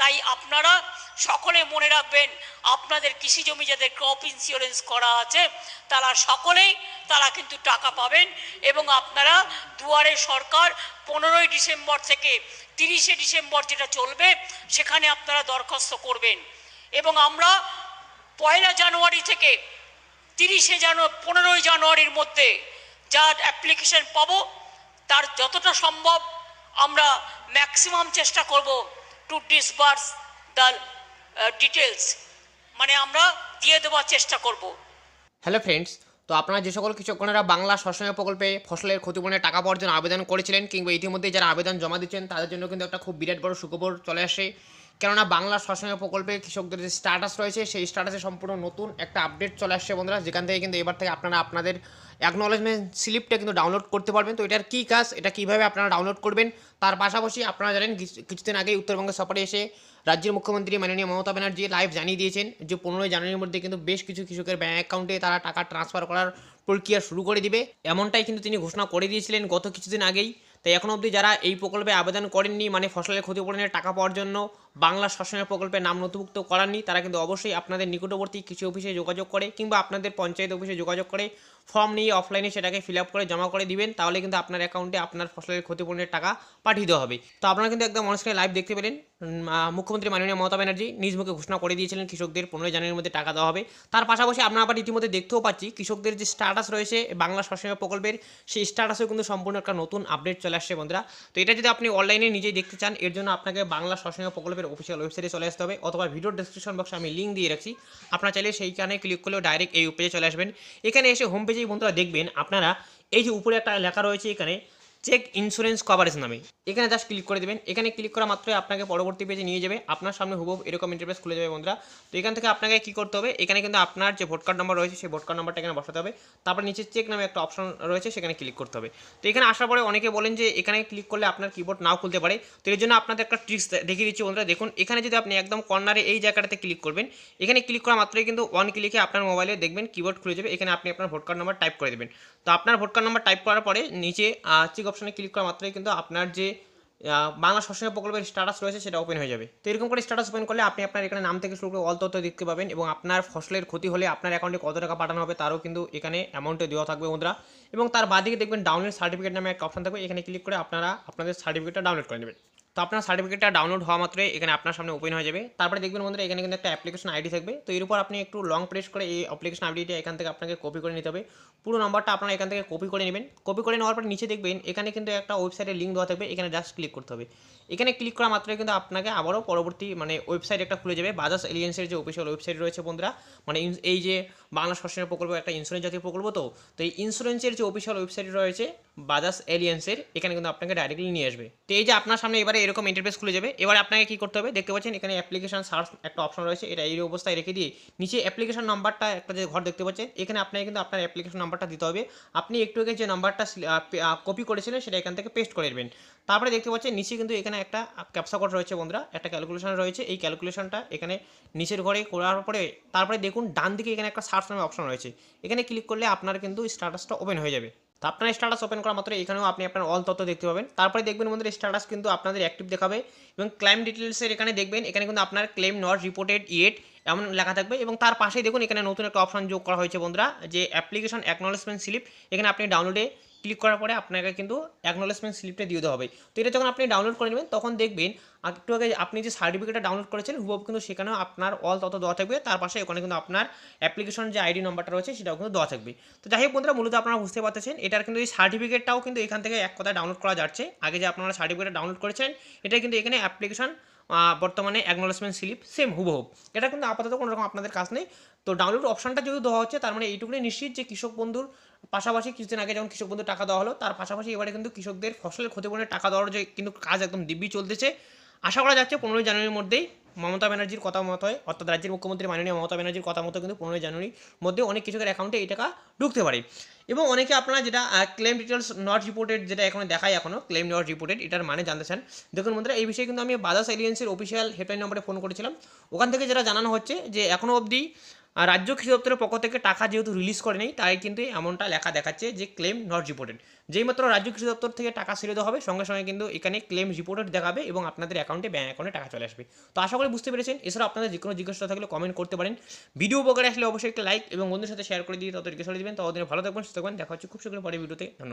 তাই আপনারা সকলে মনে রাখবেন, আপনাদের কৃষি জমি যাদের ক্রপ ইন্স্যুরেন্স করা আছে, তারা সকলেই তারা কিন্তু টাকা পাবেন এবং আপনারা দুয়ারে সরকার পনেরোই ডিসেম্বর থেকে তিরিশে ডিসেম্বর যেটা চলবে, সেখানে আপনারা দরখাস্ত করবেন। এবং আমরা পয়লা জানুয়ারি থেকে তিরিশে জানুয়ারি পনেরোই জানুয়ারির মধ্যে যা অ্যাপ্লিকেশন পাবো, তার যতটা সম্ভব আমরা ম্যাক্সিমাম চেষ্টা করব টু ডিসবার্স দ্য ডিটেলস মানে আমরা দিয়ে দেওয়ার চেষ্টা করব। হ্যালো ফ্রেন্ডস তো আপনারা যে সকল কৃষকগণেরা বাংলা শস্য প্রকল্পে ফসলের ক্ষতিপূরণের টাকা পাওয়ার জন্য আবেদন করেছিলেন কিংবা ইতিমধ্যে যারা আবেদন জমা দিচ্ছেন, তাদের জন্য কিন্তু একটা খুব বিরাট বড় সুখবর চলে আসে। কেননা বাংলা শস্য প্রকল্পে কৃষকদের যে স্ট্যাটাস রয়েছে, সেই স্ট্যাটাসে সম্পূর্ণ নতুন একটা আপডেট চলে আসছে বন্ধুরা। যেখান থেকে কিন্তু এবার থেকে আপনারা আপনাদের অ্যাকনোলেজমেন্ট স্লিপটা কিন্তু ডাউনলোড করতে পারবেন। তো এটার কী কাজ, এটা কীভাবে আপনারা ডাউনলোড করবেন, তার পাশাপাশি আপনারা জানেন, কিছু- কিছুদিন আগেই উত্তরবঙ্গ সফরে এসে রাজ্যের মুখ্যমন্ত্রী মাননীয় মমতা ব্যানার্জি লাইভ জানিয়ে দিয়েছেন যে, পনেরোই জানুয়ারির মধ্যে কিন্তু বেশ কিছু কৃষকের ব্যাঙ্ক অ্যাকাউন্টে তারা টাকা ট্রান্সফার করার প্রক্রিয়া শুরু করে দিবে। এমনটাই কিন্তু তিনি ঘোষণা করে দিয়েছিলেন গত কিছুদিন আগেই। তাই এখন অবধি যারা এই প্রকল্পে আবেদন করেননি মানে ফসলের ক্ষতিপূরণের টাকা পাওয়ার জন্য বাংলা শাসনের প্রকল্পে নাম নথিভুক্ত করাননি, তারা কিন্তু অবশ্যই আপনাদের নিকটবর্তী কৃষি অফিসে যোগাযোগ করে কিংবা আপনাদের পঞ্চায়েত অফিসে যোগাযোগ করে ফর্ম নিয়ে অফলাইনে সেটাকে ফিল আপ করে জমা করে দিবেন, তাহলে কিন্তু আপনার অ্যাকাউন্টে আপনার ফসলের ক্ষতিপূরণের টাকা পাঠিয়ে হবে। তো আপনারা কিন্তু একদম অনুষ্ঠানে লাইভ দেখতে পেলেন মুখ্যমন্ত্রী মাননীয় মমতা ব্যানার্জি নিজ মুখে ঘোষণা করে দিয়েছিলেন কৃষকদের পনেরোই জানুয়ারির মধ্যে টাকা দেওয়া হবে। তার পাশাপাশি আমরা আবার ইতিমধ্যে দেখতেও পাচ্ছি কৃষকদের যে স্ট্যাটাস রয়েছে বাংলা শস্য প্রকল্পের, সেই স্ট্যাটাসেও কিন্তু সম্পূর্ণ একটা নতুন আপডেট চলে আসছে বন্ধুরা। তো এটা যদি আপনি অনলাইনে নিজেই দেখতে চান, এর জন্য আপনাকে বাংলা শস্য প্রকল্পের অফিসিয়াল ওয়েবসাইটে চলে আসতে হবে অথবা ভিডিও ডিসক্রিপশন বক্সে আমি লিঙ্ক দিয়ে রাখছি। আপনারা চাইলে সেইখানে ক্লিক করলেও ডাইরেক্ট এই পেজে চলে আসবেন। এখানে এসে হোম পেজেই বন্ধুরা দেখবেন, আপনারা এই যে উপরে একটা লেখা রয়েছে এখানে চেক ইন্স্যুরেন্স কভারেজ নামে। এখানে জাস্ট ক্লিক করে দেবেন। এখানে ক্লিক করা মাত্রই আপনাকে পরবর্তী পেজে নিয়ে যাবে। আপনার সামনে হুবহু এরকম ইন্টারফেস খুলে যাবে বন্ধুরা। তো এখান থেকে আপনাকে কি করতে হবে? এখানে কিন্তু আপনার যে ভোট কার্ড নাম্বার রয়েছে, সেই ভোট কার্ড নাম্বারটা এখানে বসাতে হবে। তারপর নিচে চেক নামে একটা অপশন রয়েছে, সেখানে ক্লিক করতে হবে। তো এখানে আসার পরে অনেকে বলেন যে, এখানে ক্লিক করলে আপনার কিবোর্ড নাও খুলতে পারে। তো এর জন্য আপনাদের একটা ট্রিক্স দেখিয়ে দিচ্ছি বন্ধুরা। দেখুন, এখানে যদি আপনি একদম কর্নারে এই জায়গাটাতে ক্লিক করবেন, এখানে ক্লিক করা মাত্রই কিন্তু ওয়ান ক্লিকে আপনার মোবাইলে দেখবেন কিবোর্ড খুলে যাবে। এখানে আপনি আপনার ভোট কার্ড নাম্বার টাইপ করে দেবেন। তো আপনার ভোট কার্ড নাম্বার টাইপ করার পরে নিচে চেক অপশনে ক্লিক করা মাত্রই কিন্তু আপনার যে বাংলা শস্য প্রকল্পের স্ট্যাটাস রয়েছে সেটা ওপেন হয়ে যাবে। তো এরকম করে স্ট্যাটাস ওপেন করলে আপনি আপনার এখানে নাম থেকে শুরু করে অল তথ্য দেখতে পাবেন এবং আপনার ফসলের ক্ষতি হলে আপনার অ্যাকাউন্টে কত টাকা পাঠানো হবে তারও কিন্তু এখানে অ্যামাউন্টে দেওয়া থাকবে মুদ্রা। এবং তার বাদিকে দেখবেন ডাউনলোড সার্টিফিকেট নামে একটা অপশন থাকবে, এখানে ক্লিক করে আপনারা আপনাদের সার্টিফিকেটটা ডাউনলোড করে নেবেন। তো আপনার সার্টিফিকেটটা ডাউনলোড হওয়া মাত্রই এখানে আপনার সামনে ওপেন হয়ে যাবে। তারপরে দেখবেন বন্ধুরা, এখানে কিন্তু একটা অ্যাপ্লিকেশন আইডি থাকবে। তো এর উপর আপনি একটু লং প্রেস করে এই অ্যাপ্লিকেশন আইডিটা এখান থেকে আপনাকে কপি করে নিতে হবে। পুরো নাম্বারটা আপনারা এখান থেকে কপি করে নেবেন। কপি করে নেওয়ার পর নিচে দেখবেন, এখানে কিন্তু একটা ওয়েবসাইটের লিঙ্ক দেওয়া থাকবে। এখানে জাস্ট ক্লিক করতে হবে। এখানে ক্লিক করা মাত্রই কিন্তু আপনাকে আবারও পরবর্তী মানে ওয়েবসাইট একটা খুলে যাবে। বাজাজ এলিয়েন্সের যে অফিসিয়াল ওয়েবসাইট রয়েছে বন্ধুরা মানে এই যে বাংলা শস্যের প্রকল্প, একটা ইন্স্যুরেন্স জাতীয় প্রকল্প তো। তো এই ইন্স্যুরেন্সের যে অফিসিয়াল ওয়েবসাইট রয়েছে বাজাজ এলিয়েন্সের এখানে কিন্তু আপনাকে ডাইরেক্টলি নিয়ে আসবে। তো এই যে আপনার সামনে এবারে এরকম ইন্টারফেস খুলে যাবে, এবারে আপনাকে কি করতে হবে? দেখতে পাচ্ছেন, এখানে অ্যাপ্লিকেশন সার্চ একটা অপশন রয়েছে, এটা এই অবস্থায় রেখে দিয়ে নিচে অ্যাপ্লিকেশন নাম্বারটা একটা যে ঘর দেখতে পাচ্ছেন, এখানে আপনাকে কিন্তু আপনার অ্যাপ্লিকেশন নাম্বারটা দিতে হবে। আপনি একটু আগে যে নাম্বারটা কপি করেছিলেন, সেটা এখান থেকে পেস্ট করে দেবেন তারপরে দেখতে পাচ্ছেন, নিচে কিন্তু এখানে একটা ক্যাপসা কোড রয়েছে বন্ধুরা, একটা ক্যালকুলেশন রয়েছে। এই ক্যালকুলেশনটা এখানে নিচের ঘরে করার পরে, তারপরে দেখুন ডান দিকে এখানে একটা সার্চ নামে অপশন রয়েছে। এখানে ক্লিক করলে আপনার কিন্তু স্ট্যাটাসটা ওপেন হয়ে যাবে। তো আপনার স্ট্যাটাস ওপেন করা মাত্র এখানেও আপনি আপনার অল তথ্য দেখতে পাবেন। তারপরে দেখবেন বন্ধুরা স্ট্যাটাস কিন্তু আপনাদের অ্যাক্টিভ দেখাবে এবং ক্লেম ডিটেলসের এখানে দেখবেন, এখানে কিন্তু আপনার ক্লেম নট রিপোর্টেড ইয়েট এমন লেখা থাকবে এবং তার পাশেই দেখুন এখানে নতুন একটা অপশন যোগ করা হয়েছে বন্ধুরা, যে অ্যাপ্লিকেশন অ্যাকনোলেজমেন্ট স্লিপ এখানে আপনি ডাউনলোডে ক্লিক করার পরে আপনাকে কিন্তু অ্যাকনোলেজমেন্ট স্লিপটা দিয়ে দেওয়া হবে। তো এটা যখন আপনি ডাউনলোড করে নেবেন, তখন দেখবেন একটু আগে আপনি যে সার্টিফিকেটটা ডাউনলোড করেছেন, হুবহু কিন্তু সেখানেও আপনার অল তত দেওয়া থাকবে। তার পাশে ওখানে কিন্তু আপনার অ্যাপ্লিকেশন যে আইডি নাম্বারটা রয়েছে, সেটাও কিন্তু দেওয়া থাকবে। তো যাই হোক বন্ধুরা, মূলত আপনারা বুঝতে পারতেছেন, এটার কিন্তু এই সার্টিফিকেটটাও কিন্তু এখান থেকে এক কথায় ডাউনলোড করা যাচ্ছে। আগে যে আপনারা সার্টিফিকেট ডাউনলোড করেছেন, এটা কিন্তু এখানে অ্যাপ্লিকেশন বর্তমানে অ্যাকনোলেজমেন্ট স্লিপ সেম হুবহুব এটা কিন্তু আপাতত কোনো রকম আপনাদের কাজ নেই। তো ডাউনলোড অপশনটা যেহেতু দেওয়া হচ্ছে, তার মানে এইটুকুনি নিশ্চিত যে কৃষক বন্ধুর পাশাপাশি কিছুদিন আগে যখন কৃষক বন্ধু টাকা দেওয়া হলো, তার পাশাপাশি এবারে কিন্তু কৃষকদের ফসলের ক্ষতিপূরণের টাকা দেওয়ার যে কিন্তু কাজ একদম দিব্যি চলতেছে। আশা করা যাচ্ছে পনেরোই জানুয়ারির মধ্যেই মমতা ব্যানার্জির কথা হয়, অর্থাৎ রাজ্যের মুখ্যমন্ত্রী মাননীয় মমতা ব্যানার্জির কথা মতো কিন্তু পনেরোই জানুয়ারির মধ্যে অনেক কৃষকের অ্যাকাউন্টে এই টাকা ঢুকতে পারে। এবং অনেকে আপনারা যেটা ক্লেম ডিটেলস নট রিপোর্টেড যেটা এখন দেখায় এখনও ক্লেম নট রিপোর্টেড এটার মানে জানতে চান। দেখুন বন্ধুরা, এই বিষয়ে কিন্তু আমি বাজাজ এলিয়েন্সের অফিসিয়াল হেল্পলাইন নম্বরে ফোন করেছিলাম। ওখান থেকে যেটা জানানো হচ্ছে যে এখনও অবধি রাজ্য কৃষি দপ্তরের পক্ষ থেকে টাকা যেহেতু রিলিজ করে নেই, তাই কিন্তু এমনটা লেখা দেখাচ্ছে যে ক্লেম নট রিপোর্টেড যেই মাত্র রাজ্য কৃষি দপ্তর থেকে টাকা ছেড়ে দেওয়া হবে, সঙ্গে সঙ্গে কিন্তু এখানে ক্লেম রিপোর্টেড দেখাবে এবং আপনাদের অ্যাকাউন্টে ব্যাঙ্ক অ্যাকাউন্টে টাকা চলে আসবে। তো আশা করি বুঝতে পেরেছেন। এছাড়া আপনাদের যে কোনো জিজ্ঞাসা থাকলে কমেন্ট করতে পারেন। ভিডিও উপকারে আসলে অবশ্যই একটা লাইক এবং বন্ধুর সাথে শেয়ার করে দিয়ে জিজ্ঞাসা করে দেবেন। ততদিনে ভালো থাকবেন, সুস্থ থাকবেন। দেখা হচ্ছে খুব শীঘ্রই পরে ভিডিওতে ধন্যবাদ।